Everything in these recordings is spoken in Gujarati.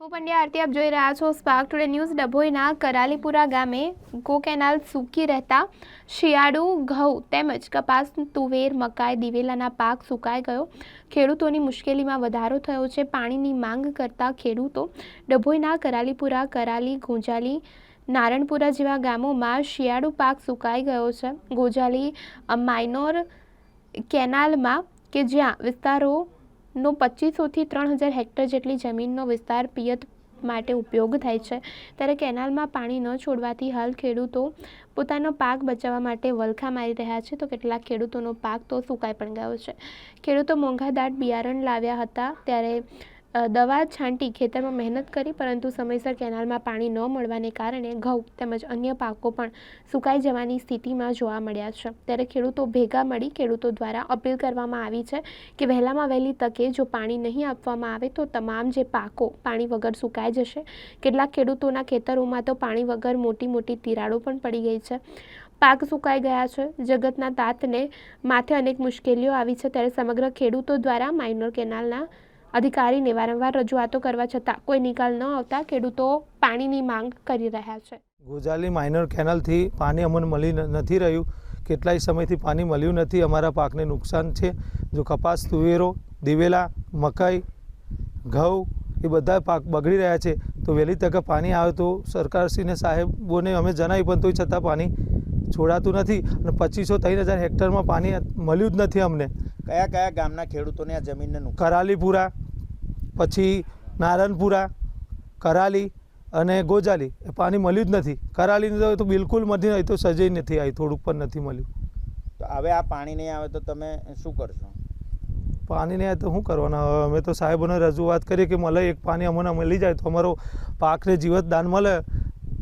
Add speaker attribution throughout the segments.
Speaker 1: હું પંડ્યા આરતી, આપ જોઈ રહ્યા છો સ્પાર્ક ટુડે ન્યૂઝ ડભોઈના કરાલીપુરા ગામે ગો કેનાલ સૂકી રહેતા શિયાળુ ઘઉં તેમજ કપાસ, તુવેર, મકાઈ, દિવેલાના પાક સુકાઈ ગયો. ખેડૂતોની મુશ્કેલીમાં વધારો થયો છે. પાણીની માંગ કરતા ખેડૂતો ડભોઈના કરાલીપુરા, કરાલી, ગોંજાલી, નારણપુરા જેવા ગામોમાં શિયાળુ પાક સુકાઈ ગયો છે. ગોજાલી માઇનોર કેનાલમાં કે જ્યાં વિસ્તારોનો પચીસોથી ત્રણ હજાર હેક્ટર જેટલી જમીનનો વિસ્તાર પિયત માટે ઉપયોગ થાય છે. ત્યારે કેનાલમાં પાણી ન છોડવાથી હાલ ખેડૂતો પોતાનો પાક બચાવવા માટે વલખા મારી રહ્યા છે. તો કેટલાક ખેડૂતોનો પાક તો સુકાઈ પણ ગયો છે. ખેડૂતો મોંઘા દાટ બિયારણ લાવ્યા હતા ત્યારે દવા છાંટી ખેતરમાં મહેનત કરી, પરંતુ સમયસર કેનાલમાં પાણી ન મળવાને કારણે ઘઉં તેમજ અન્ય પાકો પણ સુકાઈ જવાની સ્થિતિમાં જોવા મળ્યા છે. ત્યારે ખેડૂતો ભેગા મળી ખેડૂતો દ્વારા અપીલ કરવામાં આવી છે કે વહેલામાં વહેલી તકે જો પાણી નહીં આપવામાં આવે તો તમામ જે પાકો પાણી વગર સુકાઈ જશે. કેટલાક ખેડૂતોના ખેતરોમાં તો પાણી વગર મોટી મોટી તિરાડો પણ પડી ગઈ છે. પાક સુકાઈ ગયા છે. જગતના તાતને માથે અનેક મુશ્કેલીઓ આવી છે. ત્યારે સમગ્ર ખેડૂતો દ્વારા માઇનોર કેનાલના અધિકારીને વારંવાર રજૂઆતો કરવા છતાં કોઈ નિકાલ ન આવતા ખેડૂતો પાણીની માંગ કરી રહ્યા છે.
Speaker 2: ગોજાલી માઇનર કેનાલથી પાણી અમને મળી નથી રહ્યું. કેટલાય સમયથી પાણી મળ્યું નથી. અમારા પાકને નુકસાન છે. જો કપાસ તુવેરો દિવેલા મકાઈ ઘઉં એ બધા પાક બગડી રહ્યા છે તો વહેલી તકે પાણી આવે તો સરકારશ્રીને સાહેબોને અમે જણાવી પણ તોય છતાં પાણી છોડાતું નથી અને પચીસો ત્રણ હજાર હેક્ટરમાં પાણી મળ્યું જ નથી અમને.
Speaker 3: કયા કયા ગામના ખેડૂતોને આ જમીનને
Speaker 2: કરાલીપુરા પછી નારાયણપુરા કરાલી અને ગોજાલી. એ પાણી મળ્યું જ નથી. કરાલીની તો- તો બિલકુલ નથી આવી તો સજઈ નથી આવી થોડુંક પણ નથી મળ્યું.
Speaker 3: તો હવે આ પાણી નહીં આવે તો તમે શું કરશો?
Speaker 2: પાણી નહીં આવે તો શું કરવાના? હવે અમે તો સાહેબોને રજૂઆત કરી કે મળે એક પાણી અમને મળી જાય તો અમારો પાકને જીવત દાન મળે.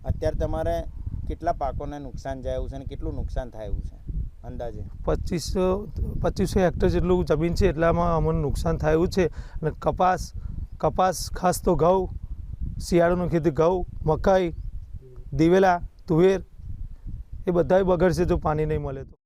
Speaker 3: અત્યારે તમારે કેટલા પાકોને નુકસાન જાય એવું છે અને કેટલું નુકસાન થાય એવું છે અંદાજે?
Speaker 2: પચીસો પચીસો હેક્ટર જેટલું જમીન છે એટલામાં અમને નુકસાન થયું છે. અને કપાસ કપાસ, ખાસ તો ઘઉં, શિયાળાનું ખેતી ઘઉં, મકાઈ, દિવેલા, તુવેર, એ બધાય બગડશે જો પાણી નહીં મળે તો.